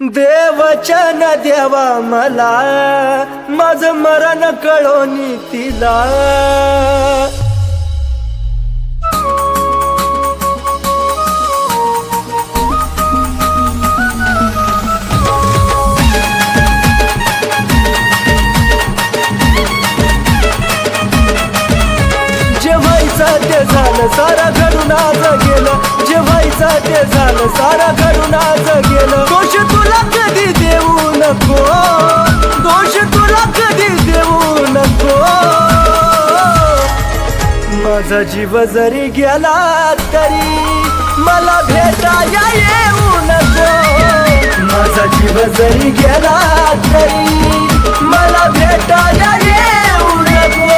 देवचन देवा मला माझ मरण कळोनी तिला. जे ते झालं सारा घडून आज गेलं. ते झालं सारा करून आज गेलं. दोष तुला कधी देऊ नको. दोष तुला कधी देऊ नको. माझा जीव जरी गेला तरी मला भेटाया येऊ नको. माझा जीव जरी गेला तरी मला भेटाया येऊ नको.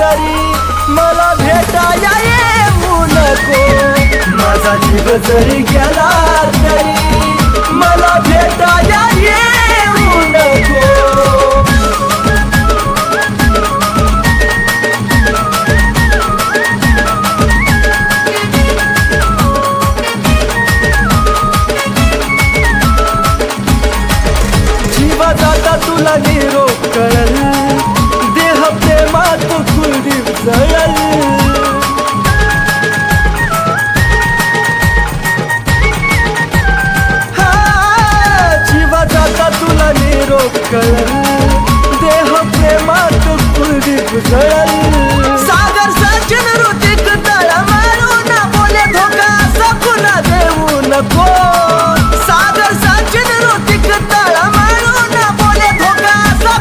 तरी मला भेटाया येऊ नको माझा जीव जरी गेला तरी मला भेटाया येऊ नको सागर सचिन ऋतिक तळ मारू ना बोले धोका असा देऊ नको. सागर सचिन ऋतिक तळ मारू ना बोले धोका असा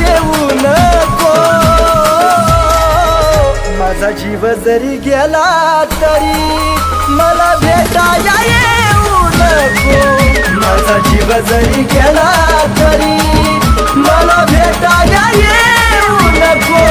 देऊ नको. माझा जीव जरी गेला तरी मला भेटाया येऊ नको. माझा जीव जरी गेला तरी मला भेटायला येऊ नको.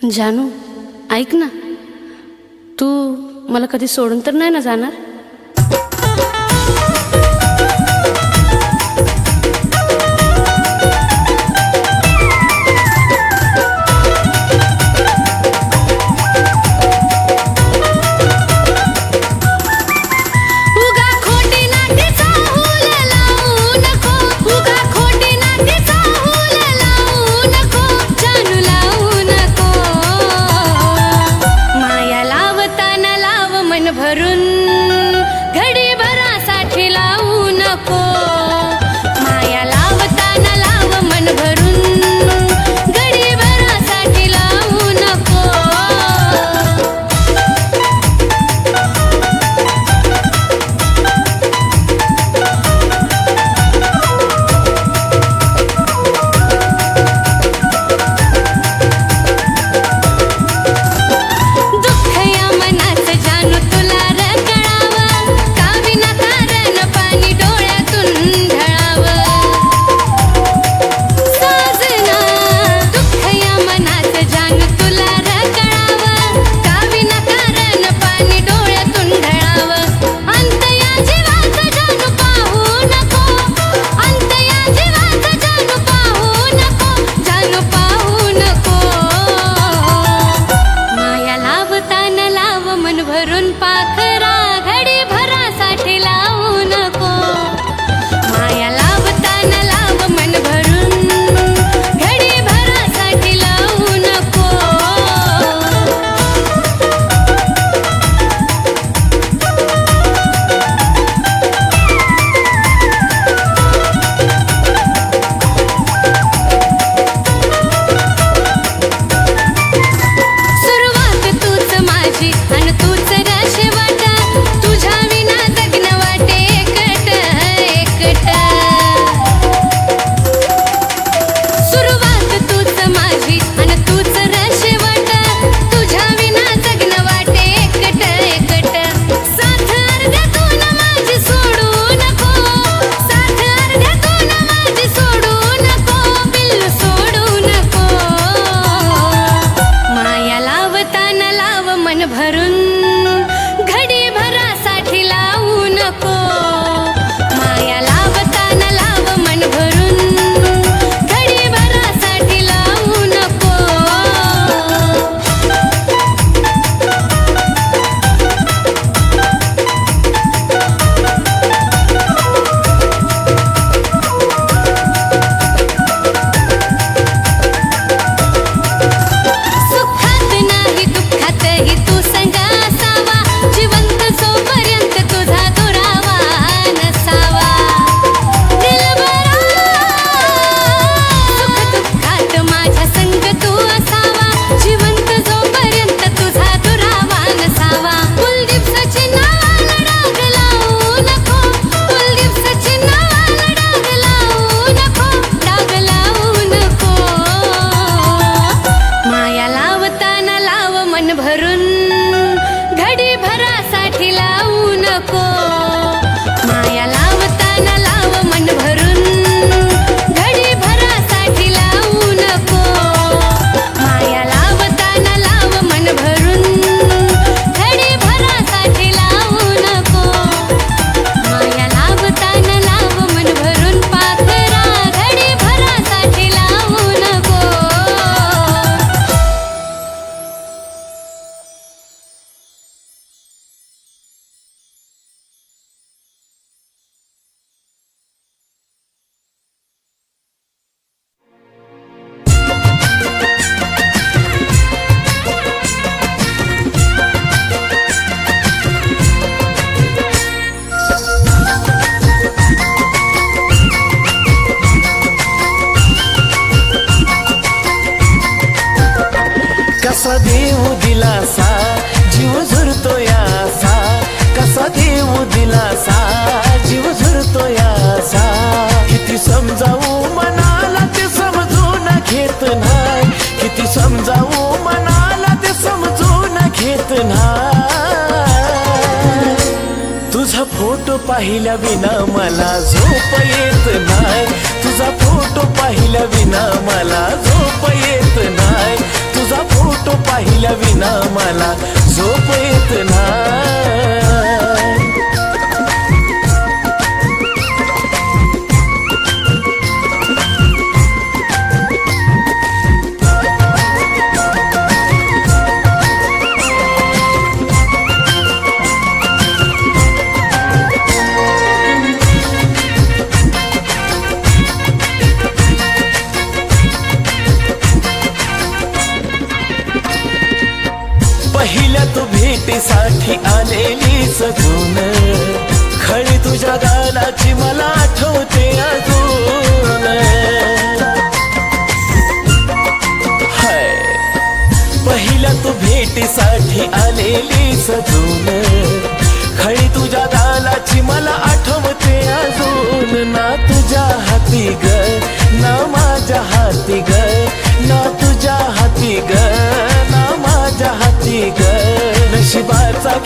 जानू ऐक ना. तू मला कधी सोडून तर नाही ना जाणार? मला झोप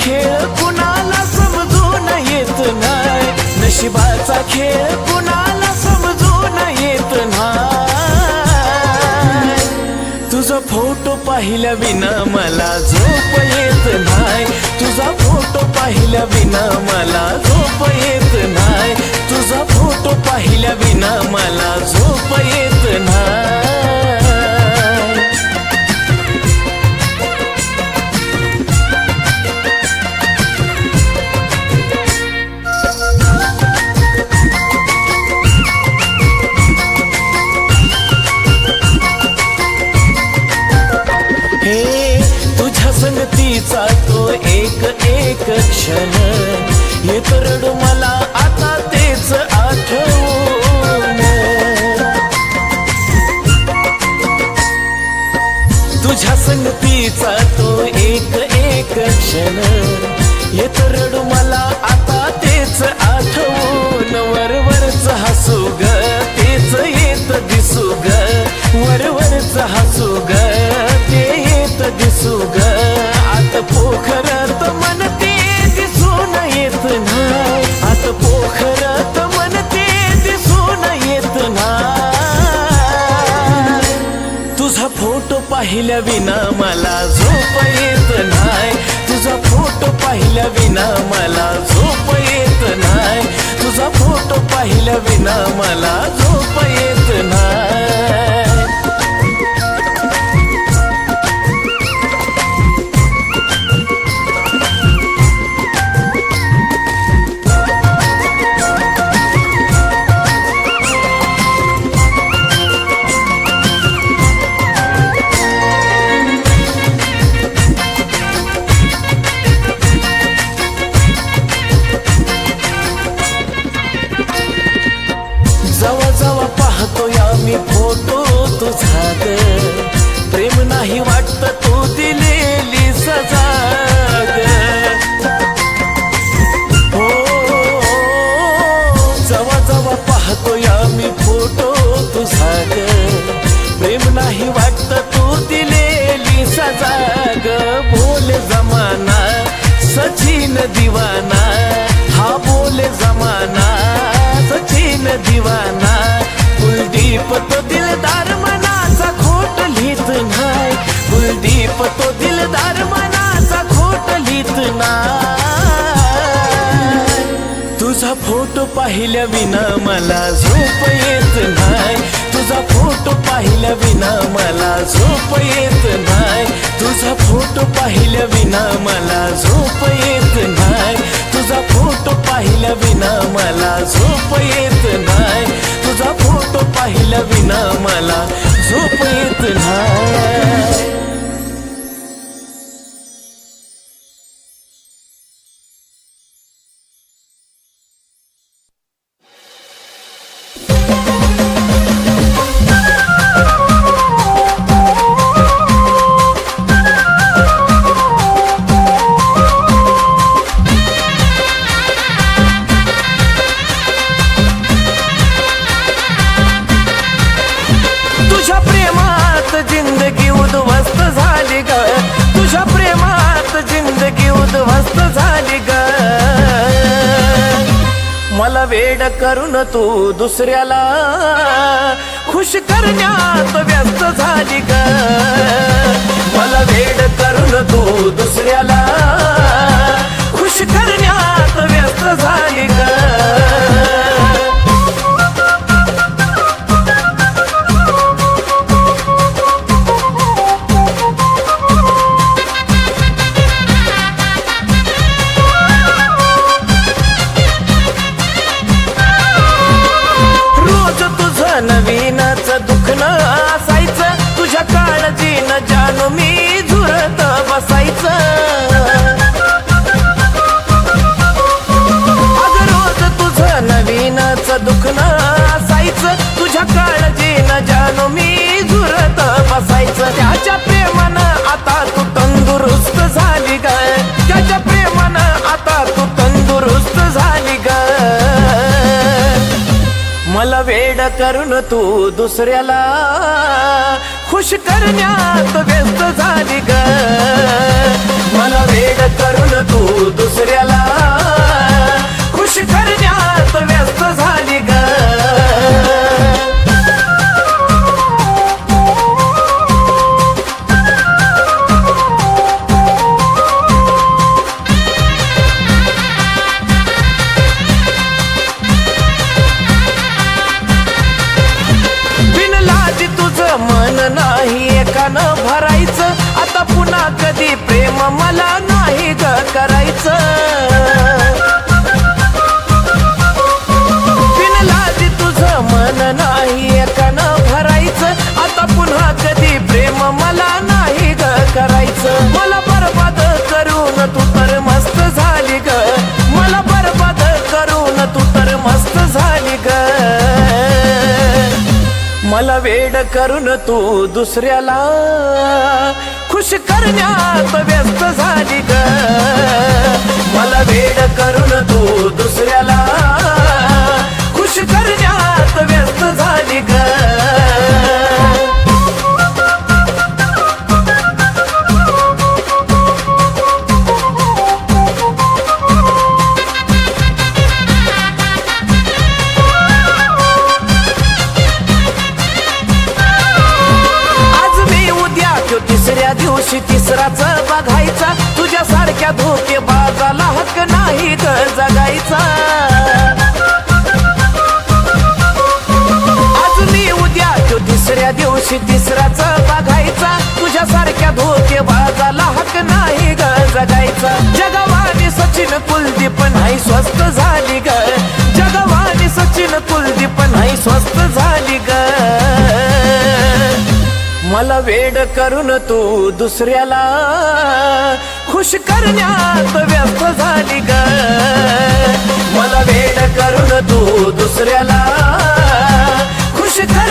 खेळ कुणाला समजून येत नाही? नशिबाचा खेळ कुणाला समजून येत नाही? तुझा फोटो पाहिल्या विना मला झोप येत नाही. तुझा फोटो पाहिल्या विना मला झोप येत नाही. तुझा फोटो पाहिल्या विना मला झोप येत नाही. क्षण. येत रडू मला आता तेच आठवून. तुझ्या संगतीचा तो एक एक क्षण. येत रडू मला आता तेच आठवून. वरवरच हसू ग तेच येत दिसू ग. वरवरच हसू ग ते येत दिसू ग. आत पोखर पोखरत मन ते दिसून येत तुझा फोटो पाहिल्या विना मला झोप येत नाही. तुझा फोटो पाहिल्या विना मला झोप येत नाही. तुझा फोटो पाहिल्या विना मला झोप येत नाही. पाहिल्या विना मला झोप येत नाही. तुझा फोटो पाहिल्या विना मला झोप येत नाही. तुझा फोटो पाहिल्या विना मला झोप येत नाही. तुझा फोटो पाहिल्या विना मला झोप येत नाही. तुझा फोटो पाहिल्या विना मला झोप येत नाही. वेड करून तू दुसऱ्याला खुश करण्यात व्यस्त झाली ग. मला वेड करून तू दुसऱ्याला खुश करण्यात व्यस्त झाली ग. नवीनच दुखणं असायचं. तुझ्या न जान मी झुरत बसायचं. त्याच्या प्रेमानं आता तू तंदुरुस्त झाली ग. त्याच्या प्रेमानं आता तू तंदुरुस्त झाली ग. मला वेड करून तू दुसऱ्याला खुश करण्यात व्यस्त झाली ग. मला वेड करून तू दुसऱ्याला झाली मला वेड करून तू दुसऱ्याला खुश करण्यात व्यस्त झाली ग. मला वेड करून तू दुसऱ्याला दिवशी तिसराच बघायचा. तुझ्या सारख्या धोके बाजाला हक्क नाही ग जगायचा. आज मी उद्या तो तिसऱ्या दिवशी तिसराच बघायचा. तुझ्या सारख्या धोके बाजाला हक्क नाही ग जगायचा. जगवानी सचिन कुलदीप नाही स्वस्त झाली. मला वेड करून तू दुसऱ्याला खुश करण्यात व्यस्त झाली ग. मला वेड करून तू दुसऱ्याला खुश कर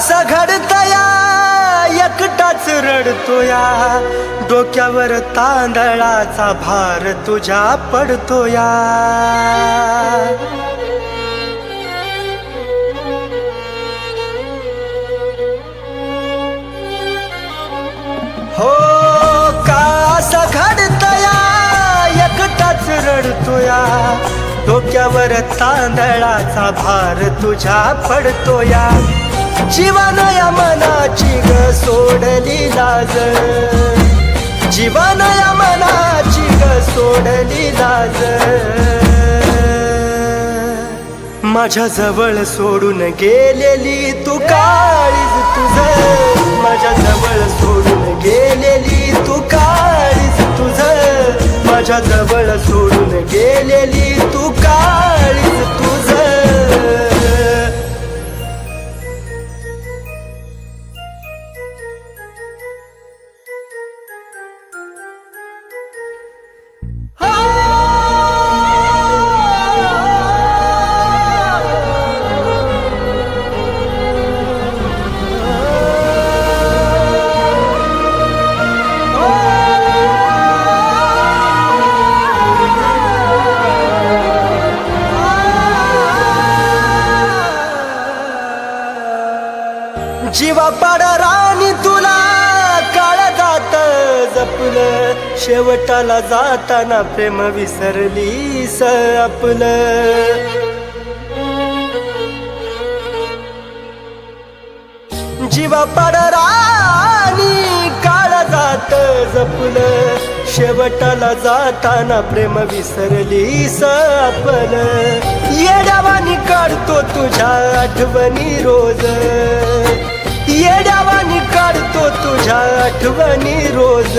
सघाडतोया एकटाच रडतोया डोक्यावर तांदळाचा भार तुझ्या पडतोया हो का घडतया एकटाच रडतोया डोक्यावर तांदळाचा भार तुझ्या पडतोया जीवनया मनाची ग सोडली लाज. जीवनया मनाची ग सोडली लाज. माझ्या जवळ सोडून गेलेली तू काळीज तुझ. माझ्या जवळ सोडून गेलेली तू काळीज तुझ. माझ्या जवळ सोडून गेलेली तू काळीज तुझ. शेवटाला जाताना प्रेम विसरली स आपलं. जीवा पडरानी काळ जात जपलं. शेवटाला जाताना प्रेम विसरलीस आपलं. येड्यावानी काढतो तुझ्या आठवणी रोज. येड्यावानी काढतो तुझ्या आठवणी रोज.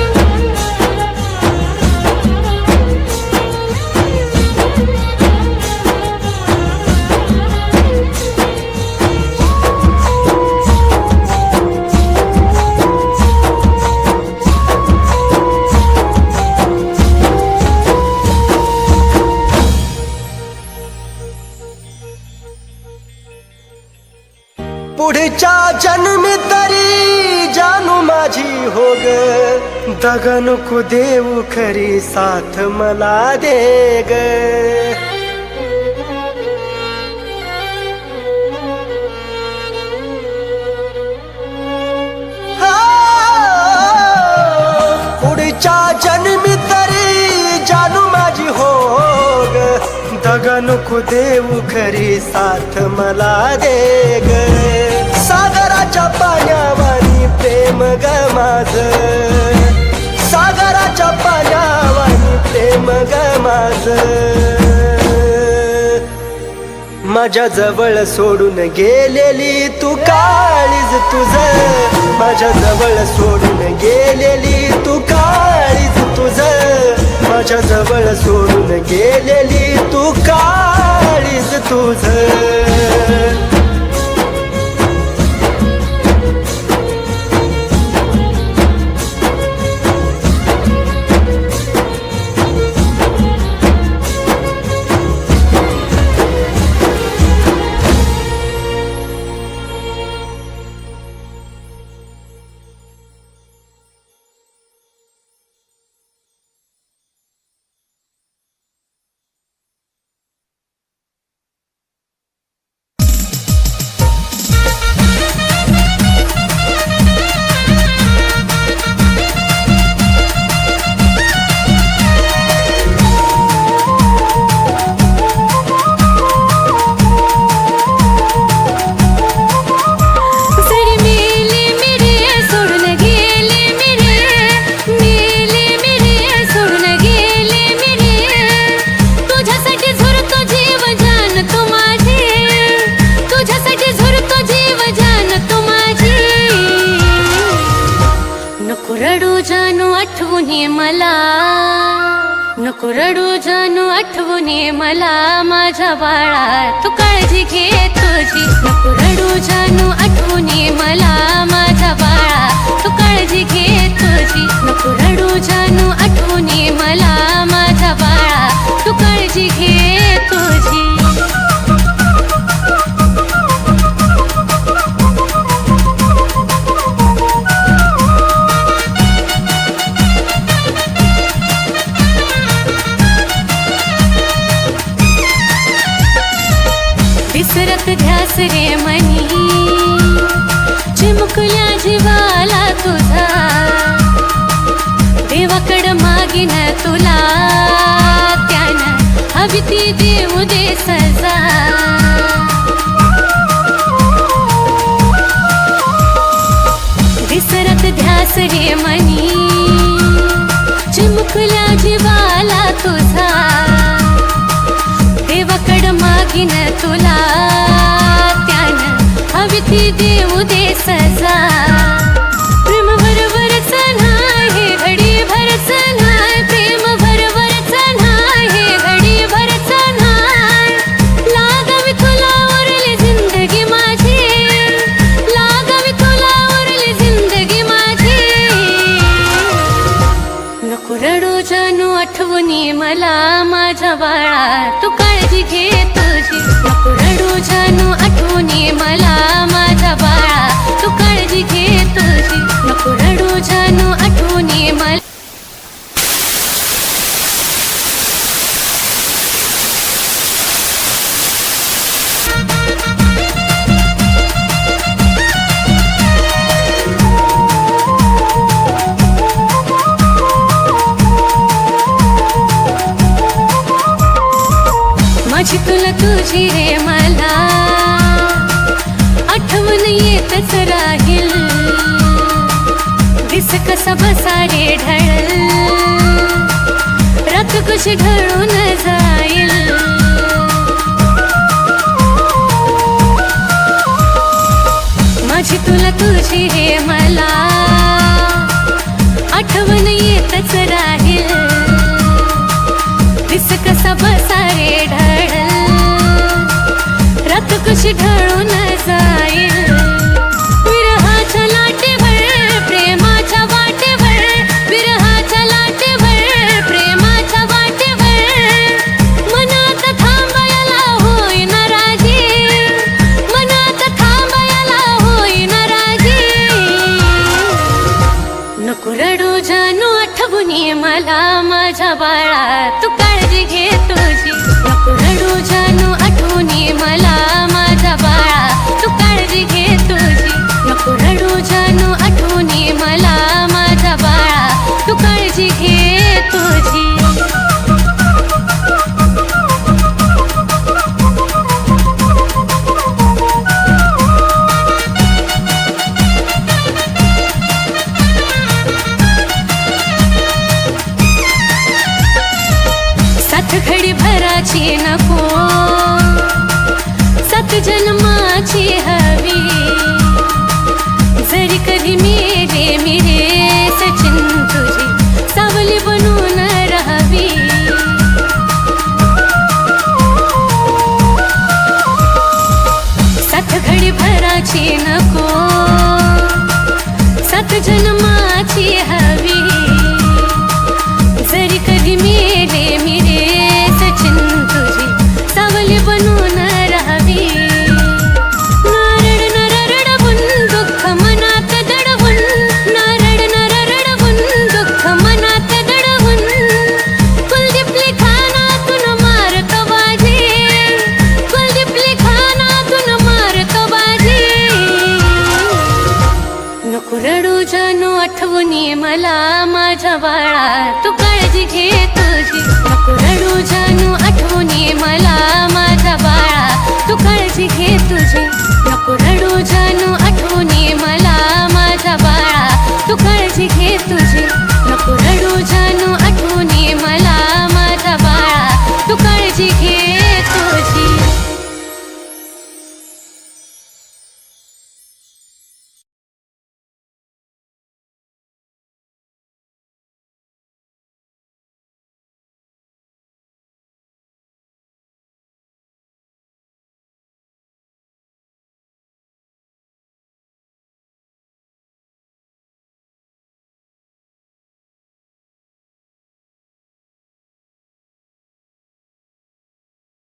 पुढच्या जन्मी तरी जानू माझी हो ग दगन नको देऊ खरी साथ मला दे ग पुढच्या जन्मी तरी जानू माझी हो ग दगन नको देऊ खरी साथ मला दे ग सागराच्या पाण्यावानी प्रेम ग माझ. सागराच्या पाण्यावानी प्रेम ग माझ. माझ्या जवळ सोडून गेलेली तू काळीज तुझ. माझ्या जवळ सोडून गेलेली तू काळीज तुझ. माझ्या जवळ सोडून गेलेली तू काळीज तुझ. कुरडू रडू आठवणे मला माझ्या बाळा तू काळजी घे तुझी. कुरडू रडू आठवणे मला माझ्या बाळा जीवाला तुझा. देवाकड मागिन तुला. त्यानं हवी ती देऊ दे सजा. विसरत ध्यास रे मनी. चिमुकल्या जीवाला तुझा. देवाकड मागिन तुला. 弟弟，我的傻傻。आठवणी मला माझ्या बाळा तू काळजी घे तुझी. नको रडू जाणू आठवणी मला माझ्या बाळा तू काळजी घे तुझी. नको रडू जाणू आठवणी मला माझ्या बाळा तू काळजी घे तुझी.